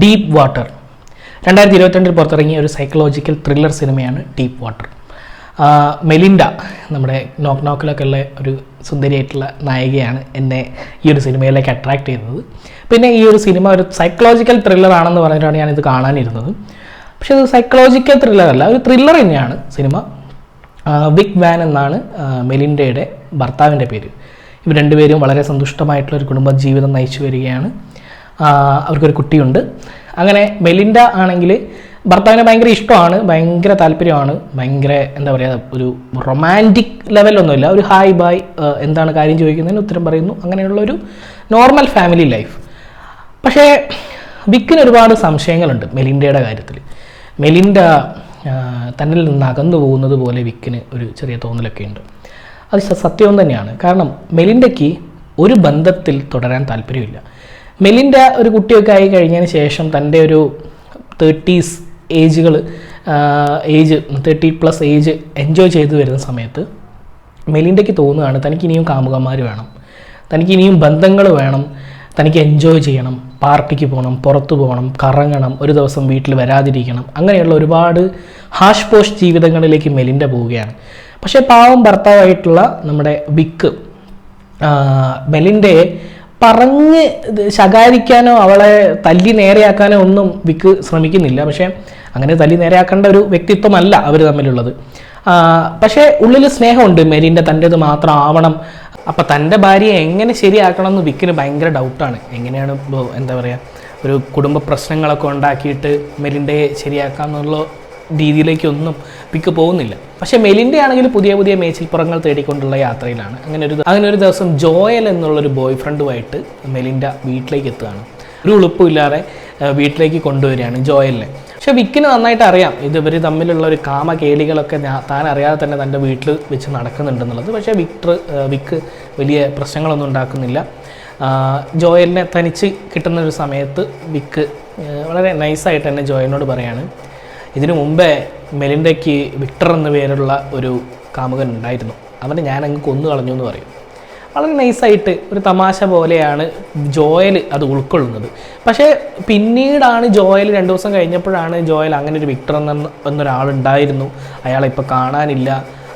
Deep water രണ്ടായിരത്തി ഇരുപത്തിരണ്ടിൽ പുറത്തിറങ്ങിയ ഒരു സൈക്കോളജിക്കൽ ത്രില്ലർ സിനിമയാണ് ഡീപ്പ് വാട്ടർ മെലിൻഡ നമ്മുടെ നോക്ക് നോക്കിലൊക്കെ ഉള്ള ഒരു സുന്ദരിയായിട്ടുള്ള നായികയാണ് എന്നെ ഈ ഒരു സിനിമയിലേക്ക് അട്രാക്ട് ചെയ്തത്. പിന്നെ ഈ ഒരു സിനിമ ഒരു സൈക്കോളജിക്കൽ ത്രില്ലർ ആണെന്ന് പറഞ്ഞിട്ടാണ് ഞാനിത് കാണാനിരുന്നത്. പക്ഷേ ഇത് സൈക്കോളജിക്കൽ ത്രില്ലർ അല്ല ഒരു ത്രില്ലർ തന്നെയാണ് സിനിമ. വിക് വാൻ എന്നാണ് മെലിൻഡയുടെ ഭർത്താവിന്റെ പേര്. ഇവർ രണ്ടുപേരും വളരെ സന്തുഷ്ടമായിട്ടുള്ള ഒരു കുടുംബ ജീവിതം നയിച്ചു വരികയാണ്. അവർക്കൊരു കുട്ടിയുണ്ട്. അങ്ങനെ മെലിൻഡ ആണെങ്കിൽ ഭർത്താവിനെ ഭയങ്കര ഇഷ്ടമാണ് ഭയങ്കര താല്പര്യമാണ് ഭയങ്കര എന്താ പറയുക ഒരു റൊമാന്റിക് ലെവലൊന്നുമില്ല ഒരു ഹായ് ബായ് എന്താണ് കാര്യം ചോദിക്കുന്നതിന് ഉത്തരം പറയുന്നു. അങ്ങനെയുള്ള ഒരു നോർമൽ ഫാമിലി ലൈഫ് പക്ഷേ വിക്കിന് ഒരുപാട് സംശയങ്ങളുണ്ട് മെലിൻഡയുടെ കാര്യത്തിൽ. മെലിൻഡ തന്നിൽ നിന്ന് അകന്നു പോകുന്നത് പോലെ വിക്കിന് ഒരു ചെറിയ തോന്നലൊക്കെ ഉണ്ട്. അത് സത്യവും തന്നെയാണ്. കാരണം മെലിൻഡയ്ക്ക് ഒരു ബന്ധത്തിൽ തുടരാൻ താല്പര്യമില്ല. മെലിൻഡ ഒരു കുട്ടിയൊക്കെ ആയി കഴിഞ്ഞതിന് ശേഷം തന്റെ ഒരു thirties ഏജുകൾ age thirty plus age enjoy ചെയ്തു വരുന്ന സമയത്ത് മെലിൻഡയ്ക്ക് തോന്നുകയാണ് തനിക്ക് ഇനിയും കാമുകന്മാർ വേണം തനിക്ക് ഇനിയും ബന്ധങ്ങൾ വേണം തനിക്ക് എൻജോയ് ചെയ്യണം പാർട്ടിക്ക് പോകണം പുറത്തു പോകണം കറങ്ങണം ഒരു ദിവസം വീട്ടിൽ വരാതിരിക്കണം അങ്ങനെയുള്ള ഒരുപാട് ഹാഷ് പോഷ് ജീവിതങ്ങളിലേക്ക് മെലിന്റെ പോവുകയാണ്. പക്ഷേ പാവം ഭർത്താവായിട്ടുള്ള നമ്മുടെ വിക്ക് ആ, മെലിൻഡയെ പറഞ്ഞ് ശകാരിക്കാനോ അവളെ തല്ലി നേരെയാക്കാനോ ഒന്നും വിക്ക് ശ്രമിക്കുന്നില്ല. പക്ഷേ അങ്ങനെ തല്ലി നേരെയാക്കേണ്ട ഒരു വ്യക്തിത്വമല്ല അവർ തമ്മിലുള്ളത്. പക്ഷേ ഉള്ളിൽ സ്നേഹമുണ്ട് മെരീന്റെ തന്റേത് മാത്രം ആവണം അപ്പം തന്റെ ഭാര്യയെ എങ്ങനെ ശരിയാക്കണം എന്ന് വിക്കിന് ഭയങ്കര ഡൗട്ടാണ്. എങ്ങനെയാണ് എന്താ പറയുക ഒരു കുടുംബ പ്രശ്നങ്ങളൊക്കെ ഉണ്ടാക്കിയിട്ട് മെലിൻഡയെ ശരിയാക്കാമെന്നുള്ള രീതിയിലേക്കൊന്നും പിക്ക് പോകുന്നില്ല. പക്ഷേ മെലിന്റെ ആണെങ്കിൽ പുതിയ പുതിയ മേച്ചിൽപ്പുറങ്ങൾ തേടിക്കൊണ്ടുള്ള യാത്രയിലാണ്. അങ്ങനെ ഒരു അങ്ങനെ ഒരു ദിവസം ജോയൽ എന്നുള്ളൊരു ബോയ് ഫ്രണ്ടുമായിട്ട് മെലിന്റെ വീട്ടിലേക്ക് എത്തുകയാണ്. ഒരു ഉളുപ്പില്ലാതെ വീട്ടിലേക്ക് കൊണ്ടുവരികയാണ് ജോയലിനെ. പക്ഷെ വിക്കിന് നന്നായിട്ട് അറിയാം. ഇത് ഇവർ തമ്മിലുള്ള ഒരു കാമ കേളികളൊക്കെ താൻ അറിയാതെ തന്നെ തന്റെ വീട്ടിൽ വെച്ച് നടക്കുന്നുണ്ടെന്നുള്ളത്. പക്ഷേ വിക്ടർ വിക്ക് വലിയ പ്രശ്നങ്ങളൊന്നും ഉണ്ടാക്കുന്നില്ല. ജോയലിനെ തനിച്ച് കിട്ടുന്ന ഒരു സമയത്ത് വിക്ക് വളരെ നൈസായിട്ട് തന്നെ ജോയലിനോട് പറയാണ് ഇതിനു മുമ്പേ മെലിൻഡയ്ക്ക് വിക്ടർ എന്ന പേരുള്ള ഒരു കാമുകൻ ഉണ്ടായിരുന്നു. അവനെ ഞാൻ അങ്ങ് കൊന്നു കളഞ്ഞു എന്ന് പറയും. വളരെ നൈസായിട്ട് ഒരു തമാശ പോലെയാണ് ജോയൽ അത് ഉൾക്കൊള്ളുന്നത്. പക്ഷേ പിന്നീടാണ് ജോയൽ രണ്ട് ദിവസം കഴിഞ്ഞപ്പോഴാണ് ജോയൽ അങ്ങനെ ഒരു വിക്ടർ എന്ന എന്നൊരാളുണ്ടായിരുന്നു അയാളിപ്പോൾ കാണാനില്ല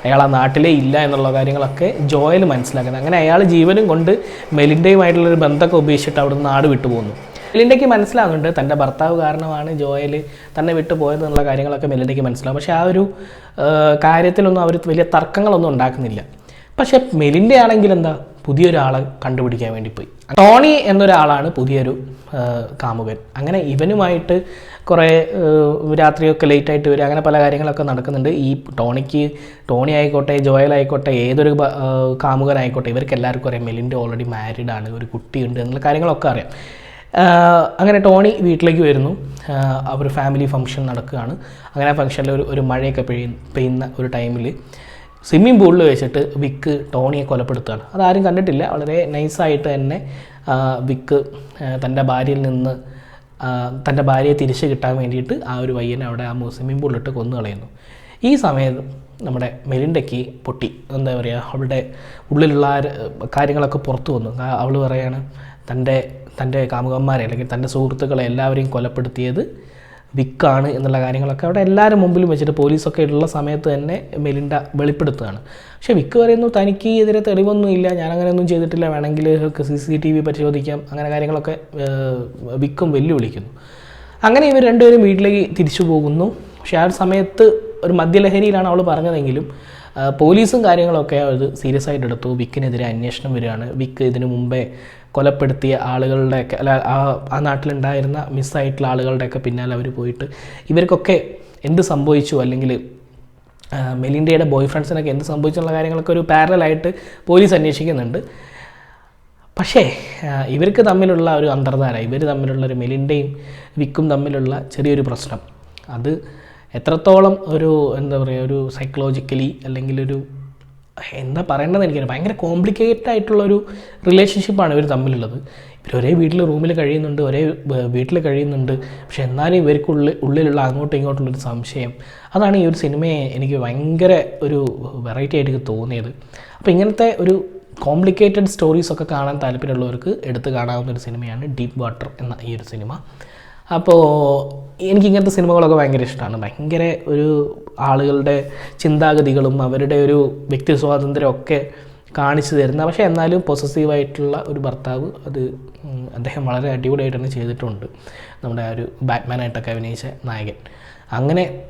അയാൾ ആ നാട്ടിലേ ഇല്ല എന്നുള്ള കാര്യങ്ങളൊക്കെ ജോയൽ മനസ്സിലാക്കുന്നത്. അങ്ങനെ അയാൾ ജീവനും കൊണ്ട് മെലിന്റെയുമായിട്ടുള്ളൊരു ബന്ധമൊക്കെ ഉപേക്ഷിച്ചിട്ട് അവിടുന്ന് നാട് വിട്ടു പോകുന്നു മെലിൻഡയ്ക്ക് മനസ്സിലാകുന്നുണ്ട് തന്റെ ഭർത്താവ് കാരണമാണ് ജോയൽ തന്നെ വിട്ടു പോയതെന്നുള്ള കാര്യങ്ങളൊക്കെ മെലിൻഡയ്ക്ക് മനസ്സിലാവും. പക്ഷേ ആ ഒരു കാര്യത്തിലൊന്നും അവർ വലിയ തർക്കങ്ങളൊന്നും ഉണ്ടാക്കുന്നില്ല. പക്ഷേ മെലിൻഡ ആണെങ്കിൽ എന്താ? പുതിയൊരാളെ കണ്ടുപിടിക്കാൻ വേണ്ടി പോയി. ടോണി എന്നൊരാളാണ് പുതിയൊരു കാമുകൻ. അങ്ങനെ ഇവനുമായിട്ട് കുറേ രാത്രിയൊക്കെ ലേറ്റായിട്ട് വരും അങ്ങനെ പല കാര്യങ്ങളൊക്കെ നടക്കുന്നുണ്ട്. ഈ ടോണിക്ക് ടോണി ആയിക്കോട്ടെ ജോയലായിക്കോട്ടെ ഏതൊരു കാമുകനായിക്കോട്ടെ ഇവർക്ക് എല്ലാവർക്കും അറിയാം. മെലിന്റെ ഓൾറെഡി മാരീഡ് ആണ് ഒരു കുട്ടിയുണ്ട് എന്നുള്ള കാര്യങ്ങളൊക്കെ അറിയാം. അങ്ങനെ ടോണി വീട്ടിലേക്ക് വരുന്നു. ഒരു ഫാമിലി ഫംഗ്ഷൻ നടക്കുകയാണ്. അങ്ങനെ ഫംഗ്ഷനിൽ ഒരു ഒരു മഴയൊക്കെ പെയ്യ പെയ്യുന്ന ഒരു ടൈമിൽ സ്വിമ്മിംഗ് പൂളിൽ വെച്ചിട്ട് വിക്ക് ടോണിയെ കൊലപ്പെടുത്തുകയാണ്. അതാരും കണ്ടിട്ടില്ല. വളരെ നൈസായിട്ട് തന്നെ വിക്ക് തന്റെ ഭാര്യയിൽ നിന്ന് തന്റെ ഭാര്യയെ തിരിച്ചു കിട്ടാൻ വേണ്ടിയിട്ട് ആ ഒരു പയ്യനെ അവിടെ ആ സ്വിമ്മിംഗ് പൂളിലിട്ട് കൊന്നു കളയുന്നു. ഈ സമയത്ത് നമ്മുടെ മെലിൻഡയ്ക്ക് പൊട്ടി. എന്താ പറയുക അവളുടെ ഉള്ളിലുള്ള കാര്യങ്ങളൊക്കെ പുറത്തു വന്നു. അവൾ പറയാണ് തന്റെ തന്റെ കാമുകന്മാരെ അല്ലെങ്കിൽ തന്റെ സുഹൃത്തുക്കളെ എല്ലാവരെയും കൊലപ്പെടുത്തിയത് വിക്കാണ് എന്നുള്ള കാര്യങ്ങളൊക്കെ അവിടെ എല്ലാവരും മുമ്പിലും വെച്ചിട്ട് പോലീസൊക്കെ ഉള്ള സമയത്ത് തന്നെ മെലിൻഡ വെളിപ്പെടുത്തുകയാണ്. പക്ഷേ വിക്ക് പറയുന്നു തനിക്ക് എതിരെ തെളിവൊന്നും ഇല്ല ഞാൻ അങ്ങനെയൊന്നും ചെയ്തിട്ടില്ല വേണമെങ്കിൽ സി സി ടി വി പരിശോധിക്കാം. അങ്ങനെ കാര്യങ്ങളൊക്കെ വിക്കും വെല്ലുവിളിക്കുന്നു. അങ്ങനെ ഇവർ രണ്ടുപേരും വീട്ടിലേക്ക് തിരിച്ചു പോകുന്നു. പക്ഷേ ആ ഒരു സമയത്ത് ഒരു മദ്യലഹരിയിലാണ് അവൾ പറഞ്ഞതെങ്കിലും പോലീസും കാര്യങ്ങളൊക്കെ അത് സീരിയസ് ആയിട്ട് എടുത്തു. വിക്കിനെതിരെ അന്വേഷണം വരികയാണ്. വിക്ക് ഇതിനു മുമ്പേ കൊലപ്പെടുത്തിയ ആളുകളുടെയൊക്കെ അല്ല ആ നാട്ടിലുണ്ടായിരുന്ന മിസ്സായിട്ടുള്ള ആളുകളുടെയൊക്കെ പിന്നാലെ അവർ പോയിട്ട് ഇവർക്കൊക്കെ എന്ത് സംഭവിച്ചു? അല്ലെങ്കിൽ മെലിൻഡയുടെ ബോയ് ഫ്രണ്ട്സിനൊക്കെ എന്ത് സംഭവിച്ചു എന്നുള്ള കാര്യങ്ങളൊക്കെ ഒരു പാരലായിട്ട് പോലീസ് അന്വേഷിക്കുന്നുണ്ട്. പക്ഷേ ഇവർക്ക് തമ്മിലുള്ള ഒരു അന്തർധാര ഇവർ തമ്മിലുള്ള ഒരു മെലിൻഡയും വിക്കും തമ്മിലുള്ള ചെറിയൊരു പ്രശ്നം. അത് എത്രത്തോളം ഒരു എന്താ പറയുക ഒരു സൈക്കോളജിക്കലി അല്ലെങ്കിൽ ഒരു എന്താ പറയേണ്ടത് എനിക്കറിയാം ഭയങ്കര കോംപ്ലിക്കേറ്റഡ് ആയിട്ടുള്ള ആയിട്ടുള്ളൊരു റിലേഷൻഷിപ്പാണ് ഇവർ തമ്മിലുള്ളത്. ഇവർ ഒരേ വീട്ടിൽ റൂമിൽ കഴിയുന്നുണ്ട് ഒരേ വീട്ടിൽ കഴിയുന്നുണ്ട്. പക്ഷെ എന്നാലും ഇവർക്കുള്ളിൽ ഉള്ളിലുള്ള അങ്ങോട്ടും ഇങ്ങോട്ടുള്ളൊരു സംശയം. അതാണ് ഈ ഒരു സിനിമയെ എനിക്ക് ഭയങ്കര ഒരു വെറൈറ്റി ആയിട്ട് തോന്നിയത്. അപ്പോൾ ഇങ്ങനത്തെ ഒരു കോംപ്ലിക്കേറ്റഡ് സ്റ്റോറീസ് ഒക്കെ കാണാൻ താല്പര്യമുള്ളവർക്ക് എടുത്തു കാണാവുന്ന ഒരു സിനിമയാണ് ഡീപ്പ് വാട്ടർ എന്ന ഈ ഒരു സിനിമ. അപ്പോൾ എനിക്ക് ഇങ്ങനത്തെ സിനിമകളൊക്കെ ഭയങ്കര ഇഷ്ടമാണ് ഭയങ്കര ഒരു ആളുകളുടെ ചിന്താഗതികളും അവരുടെ ഒരു വ്യക്തി സ്വാതന്ത്ര്യം ഒക്കെ കാണിച്ചു തരുന്ന പക്ഷേ എന്നാലും പൊസസീവായിട്ടുള്ള ഒരു ഭർത്താവ് അത് അദ്ദേഹം വളരെ അടിപൊളിയായിട്ട് തന്നെ ചെയ്തിട്ടുണ്ട്. നമ്മുടെ ആ ഒരു ബാറ്റ്മാനായിട്ടൊക്കെ അഭിനയിച്ച നായകൻ. അങ്ങനെ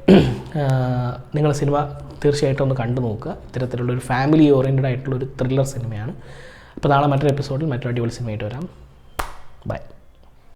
നിങ്ങൾ സിനിമ തീർച്ചയായിട്ടും ഒന്ന് കണ്ടു നോക്കുക. ഇത്തരത്തിലുള്ള ഒരു ഫാമിലി ഓറിയന്റഡ് ആയിട്ടുള്ള ഒരു ത്രില്ലർ സിനിമയാണ്. അപ്പോൾ നാളെ മറ്റൊരു എപ്പിസോഡിൽ മറ്റൊരു അടിപൊളി സിനിമയായിട്ട് വരാം. ബൈ